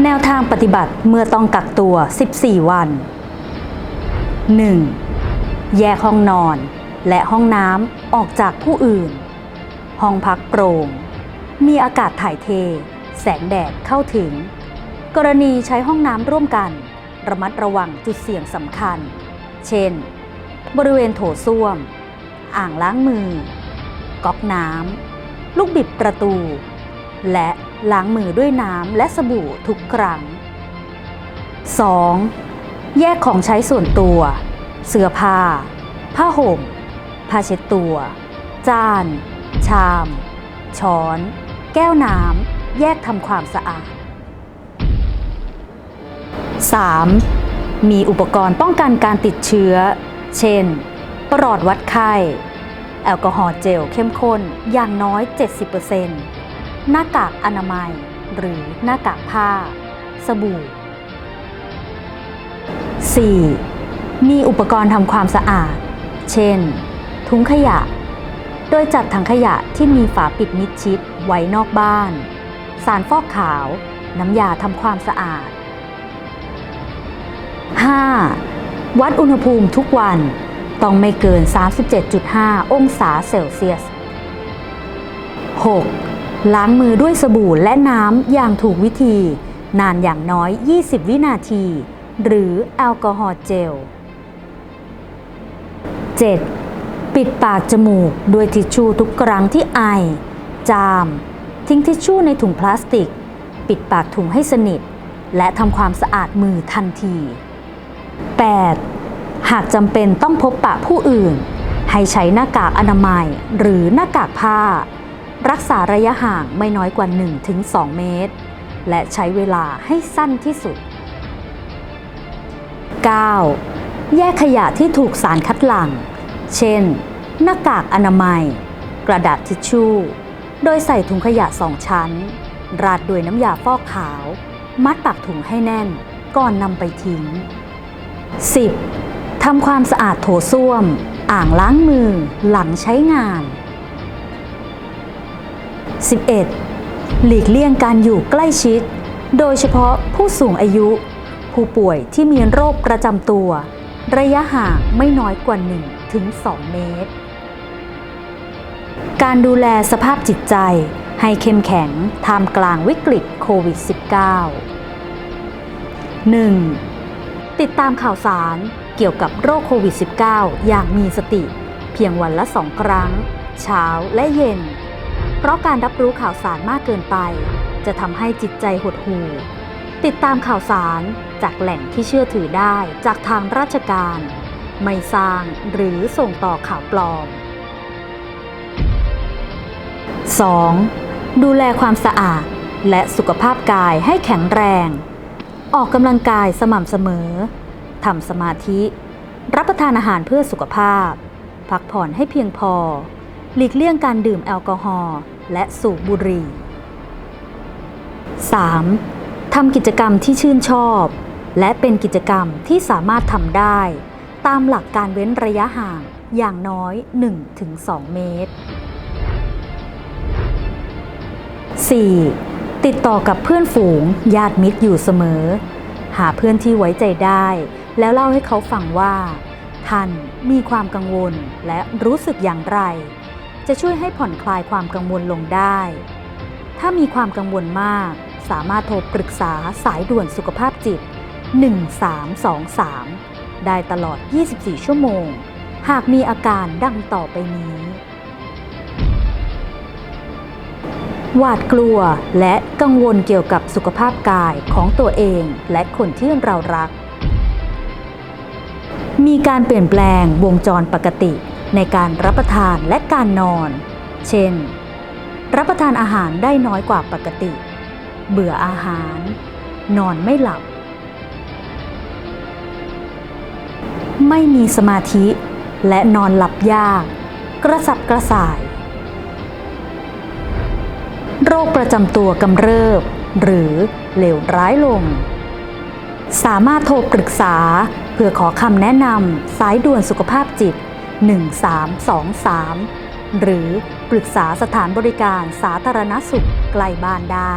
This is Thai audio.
แนวทางปฏิบัติเมื่อต้องกักตัว 14 วัน 1. แยกห้องนอนและห้องน้ำออกจากผู้อื่น ห้องพักโปร่ง มีอากาศถ่ายเท แสงแดดเข้าถึง กรณีใช้ห้องน้ำร่วมกัน ระมัดระวังจุดเสี่ยงสำคัญ เช่น บริเวณโถส้วม อ่างล้างมือ ก๊อกน้ำ ลูกบิดประตู และล้างมือด้วยน้ำและสบู่ทุกครั้ง 2. แยกของใช้ส่วนตัว เสื้อผ้า ผ้าห่ม ผ้าเช็ดตัว จาน ชาม ช้อน แก้วน้ำ แยกทำความสะอาด 3. มีอุปกรณ์ป้องกันการติดเชื้อ เช่น ปลอดวัดไข้ แอลกอฮอล์เจลเข้มข้นอย่างน้อย 70% หน้ากากอนามัย หรือหน้ากากผ้า สบู่ 4. มีอุปกรณ์ทำความสะอาด เช่น ถุงขยะ โดยจัดถังขยะที่มีฝาปิดมิดชิดไว้นอกบ้าน สารฟอกขาว น้ำยาทำความสะอาด 5. วัดอุณหภูมิทุกวัน ต้องไม่เกิน 37.5 องศาเซลเซียส 6. ล้างมือด้วยสบู่และน้ำอย่างถูกวิธี นานอย่างน้อย 20 วินาที หรือแอลกอฮอล์เจล 7. ปิดปากจมูกด้วยทิชชู่ทุกครั้งที่ไอ จาม ทิ้งทิชชู่ในถุงพลาสติก ปิดปากถุงให้สนิท และทำความสะอาดมือทันที 8. หากจำเป็นต้องพบปะผู้อื่น ให้ใช้หน้ากากอนามัยหรือหน้ากากผ้า รักษาระยะห่างไม่น้อยกว่า 1-2 เมตร และใช้เวลาให้สั้นที่สุด 9. แยกขยะที่ถูกสารคัดหลั่ง เช่น หน้ากากอนามัย กระดาษทิชชู่ โดยใส่ถุงขยะสองชั้น ราดด้วยน้ำยาฟอกขาว มัดปากถุงให้แน่น ก่อนนำไปทิ้ง 10. ทำความสะอาดโถส้วม อ่างล้างมือหลังใช้งาน 11. หลีกเลี่ยงการอยู่ใกล้ชิด โดยเฉพาะผู้สูงอายุ ผู้ป่วยที่มีโรคประจำตัว ระยะห่างไม่น้อยกว่า1ถึง2เมตร การดูแลสภาพจิตใจให้เข้มแข็งท่ามกลางวิกฤตโควิด -19 1. ติดตามข่าวสารเกี่ยวกับโรคโควิด -19 อย่างมีสติ เพียงวันละสองครั้ง เช้าและเย็น เพราะการรับรู้ข่าวสารมากเกินไป จะทำให้จิตใจหดหู่ ติดตามข่าวสารจากแหล่งที่เชื่อถือได้จากทางราชการ ไม่สร้างหรือส่งต่อข่าวปลอม 2. ดูแลความสะอาดและสุขภาพกายให้แข็งแรง ออกกำลังกายสม่ำเสมอ ทำสมาธิ รับประทานอาหารเพื่อสุขภาพ พักผ่อนให้เพียงพอ หลีกเลี่ยงการดื่มแอลกอฮอล์ และสูบบุหรี่ 3. ทำกิจกรรมที่ชื่นชอบ และเป็นกิจกรรมที่สามารถทำได้ ตามหลักการเว้นระยะห่างอย่างน้อย 1-2 เมตร 4. ติดต่อกับเพื่อนฝูงญาติมิตรอยู่เสมอ หาเพื่อนที่ไว้ใจได้ แล้วเล่าให้เขาฟังว่า ท่านมีความกังวลและรู้สึกอย่างไร จะช่วยให้ผ่อนคลายความกังวลลงได้ ถ้ามีความกังวลมาก สามารถโทรปรึกษาสายด่วนสุขภาพจิต 1323 ได้ตลอด 24 ชั่วโมง หากมีอาการดังต่อไปนี้ หวาดกลัวและกังวลเกี่ยวกับสุขภาพกายของตัวเองและคนที่เรารัก มีการเปลี่ยนแปลงวงจรปกติ ในการรับประทานและการนอน เช่น รับประทานอาหารได้น้อยกว่าปกติ เบื่ออาหาร นอนไม่หลับ ไม่มีสมาธิ และนอนหลับยาก กระสับกระส่าย โรคประจำตัวกำเริบ หรือเลวร้ายลง สามารถโทรปรึกษาเพื่อขอคำแนะนำสายด่วนสุขภาพจิต 1323 หรือปรึกษาสถานบริการสาธารณสุขใกล้บ้านได้